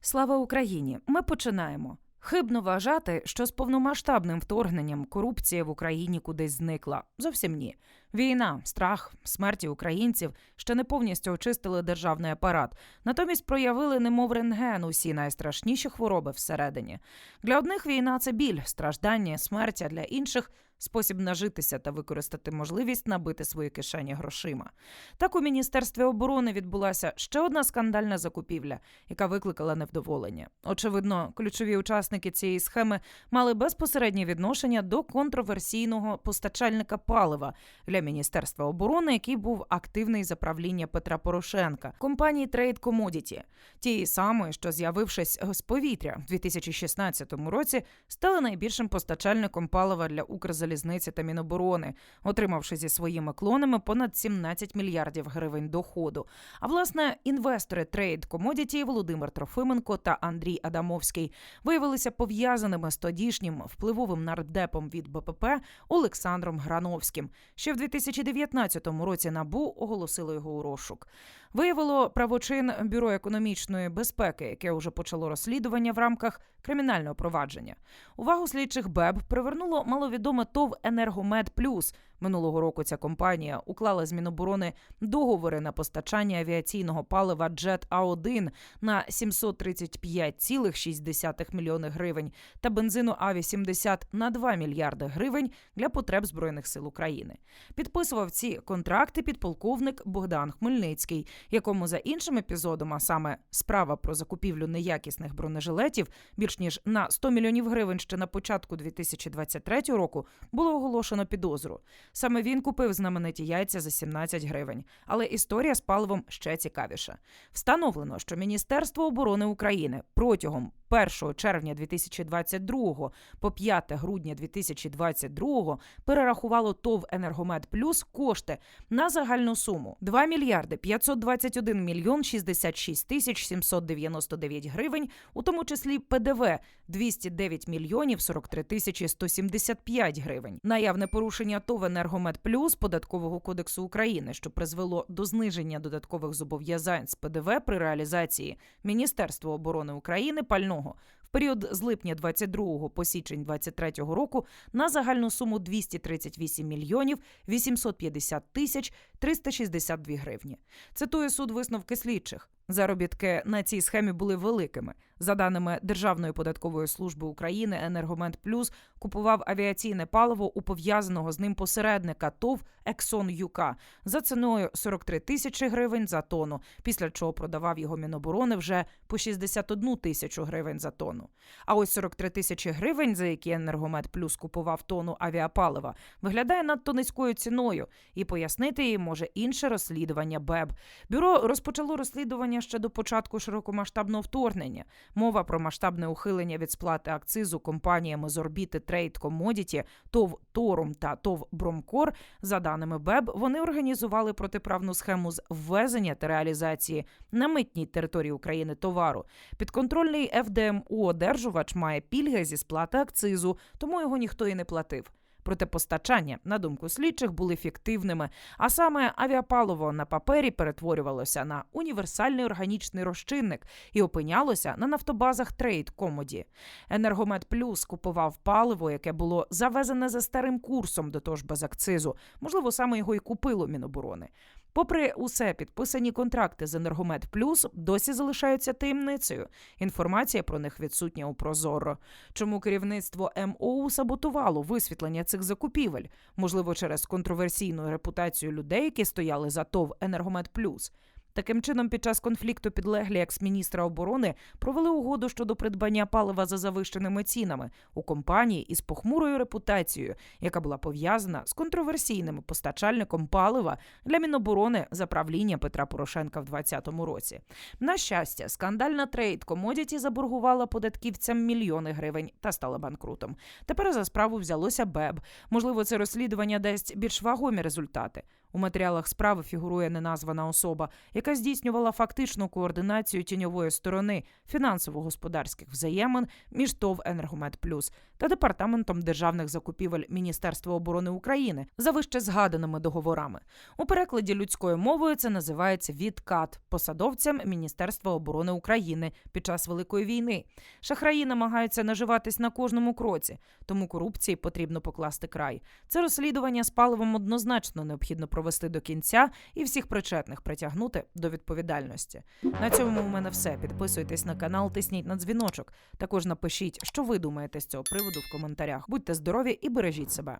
Слава Україні! Ми починаємо. Хибно вважати, що з повномасштабним вторгненням корупція в Україні кудись зникла. Зовсім ні. Війна, страх, смерті українців ще не повністю очистили державний апарат, натомість проявили, немов рентген, усі найстрашніші хвороби всередині. Для одних війна це біль, страждання, смерть, а для інших спосіб нажитися та використати можливість набити свої кишені грошима. Так у міністерстві оборони відбулася ще одна скандальна закупівля, яка викликала невдоволення. Очевидно, ключові учасники цієї схеми мали безпосереднє відношення до контроверсійного постачальника палива для міністерства оборони, який був активний за правління Петра Порошенка, компанії Trade Commodity, тієї самої, що з'явившись з повітря в 2016 році, стали найбільшим постачальником палива для Укрзалізниці та Міноборони, отримавши зі своїми клонами понад 17 мільярдів гривень доходу. А власне, інвестори Trade Commodity Володимир Трофименко та Андрій Адамовський виявилися пов'язаними з тодішнім впливовим нардепом від БПП Олександром Грановським. Ще в 2019 році набу оголосило його у розшук. Виявило правочин бюро економічної безпеки, яке вже почало розслідування в рамках кримінального провадження. Увагу слідчих БЕБ привернуло маловідоме ТОВ Енергомед Плюс. Минулого року ця компанія уклала з Міноборони договори на постачання авіаційного палива Jet А1 на 735,6 мільйони гривень та бензину Аві-70 на 2 мільярди гривень для потреб збройних сил України. Підписував ці контракти підполковник Богдан Хмельницький, якому за іншим епізодом, а саме справа про закупівлю неякісних бронежилетів більш ніж на 100 мільйонів гривень ще на початку 2023 року, було оголошено підозру. Саме він купив знамениті яйця за 17 гривень. Але історія з паливом ще цікавіша. Встановлено, що Міністерство оборони України протягом 1 червня 2022 по 5 грудня 2022 перерахувало ТОВ Енергомед Плюс кошти на загальну суму 2 мільярди 521 мільйон 66 тисяч 799 гривень, у тому числі ПДВ 209 мільйонів 43 тисячі 175 гривень. Наявне порушення ТОВ Енергомед Плюс податкового кодексу України, що призвело до зниження додаткових зобов'язань з ПДВ при реалізації Міністерства оборони України пального в період з липня 22 по січень 23 року на загальну суму 238 мільйонів 850 тисяч 362 гривні. Цитує суд висновки слідчих. Заробітки на цій схемі були великими. За даними Державної податкової служби України, Енергомент Плюс купував авіаційне паливо у пов'язаного з ним посередника ТОВ Ексон Юка за ціною 43 тисячі гривень за тонну, після чого продавав його Міноборони вже по 61 тисячу гривень за тонну. А ось 43 тисячі гривень, за які Енергомет Плюс купував тонну авіапалива, виглядає надто низькою ціною, і пояснити її може інше розслідування БЕБ. Бюро розпочало розслідування ще до початку широкомасштабного вторгнення. Мова про масштабне ухилення від сплати акцизу компаніями з орбіти Trade Commodity, ТОВ Торум та ТОВ Бромкор. За даними БЕБ, вони організували протиправну схему з ввезення та реалізації на митній території України товару. Підконтрольний ФДМУ одержувач має пільги зі сплати акцизу, тому його ніхто і не платив. Проте постачання, на думку слідчих, були фіктивними. А саме авіапаливо на папері перетворювалося на універсальний органічний розчинник і опинялося на нафтобазах Трейд Комоді. Енергомет Плюс купував паливо, яке було завезене за старим курсом, до того ж без акцизу. Можливо, саме його і купило Міноборони. Попри усе, підписані контракти з Енергомет Плюс досі залишаються таємницею. Інформація про них відсутня у Прозоро. Чому керівництво МОУ саботувало висвітлення цих закупівель? Можливо, через контроверсійну репутацію людей, які стояли за ТОВ Енергомет Плюс. Таким чином, під час конфлікту підлеглі екс-міністра оборони провели угоду щодо придбання палива за завищеними цінами у компанії із похмурою репутацією, яка була пов'язана з контроверсійним постачальником палива для Міноборони за правління Петра Порошенка в 2020 році. На щастя, скандальна трейд комодіті заборгувала податківцям мільйони гривень та стала банкрутом. Тепер за справу взялося БЕБ. Можливо, це розслідування дасть більш вагомі результати. У матеріалах справи фігурує неназвана особа, яка здійснювала фактичну координацію тіньової сторони фінансово-господарських взаємин між ТОВ «Енергомет Плюс» та та департаментом державних закупівель Міністерства оборони України за вище згаданими договорами. У перекладі людською мовою це називається відкат посадовцям Міністерства оборони України під час великої війни. Шахраї намагаються наживатись на кожному кроці, тому корупції потрібно покласти край. Це розслідування з паливом однозначно необхідно провести до кінця і всіх причетних притягнути до відповідальності. На цьому у мене все. Підписуйтесь на канал, тисніть на дзвіночок. Також напишіть, що ви думаєте з цього приводу в коментарях. Будьте здорові і бережіть себе.